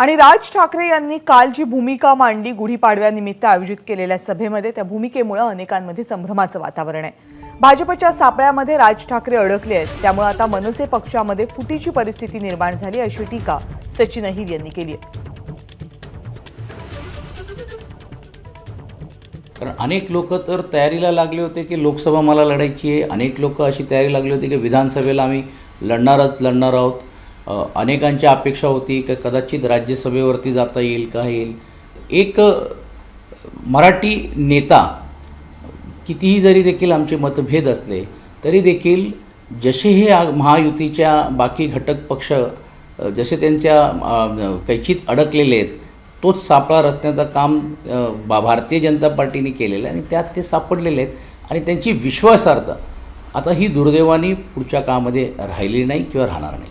आणि राज ठाकरे यांनी काल जी भूमिका मांडली गुढीपाडव्यानिमित्त आयोजित केलेल्या सभेमध्ये त्या भूमिकेमुळे अनेकांमध्ये संभ्रमाचं वातावरण आहे. भाजपच्या सापळ्यामध्ये राज ठाकरे अडकले आहेत. त्यामुळे आता मनसे पक्षामध्ये फुटीची परिस्थिती निर्माण झाली अशी टीका सचिन अहिर यांनी केली आहे. कारण अनेक लोक तर तयारीला लागले होते की लोकसभा मला लढायची आहे. अनेक लोक अशी तयारी लागली होती की विधानसभेला आम्ही लढणारच लढणार आहोत. अनेकांच्या अपेक्षा होती का कदाचित राज्यसभेवरती जाता येईल का येईल. एक मराठी नेता कितीही जरी देखील आमचे मतभेद असले तरी देखील जसे हे महायुतीच्या बाकी घटक पक्ष जसे त्यांच्या कैचित कैचीत अडकलेले आहेत तोच सापळा रचण्याचं काम भारतीय जनता पार्टीने केलेलं आहे आणि त्यात ते सापडलेले आहेत आणि त्यांची विश्वासार्हता आता ही दुर्दैवाने पुढच्या काळामध्ये राहिली नाही किंवा राहणार नाही.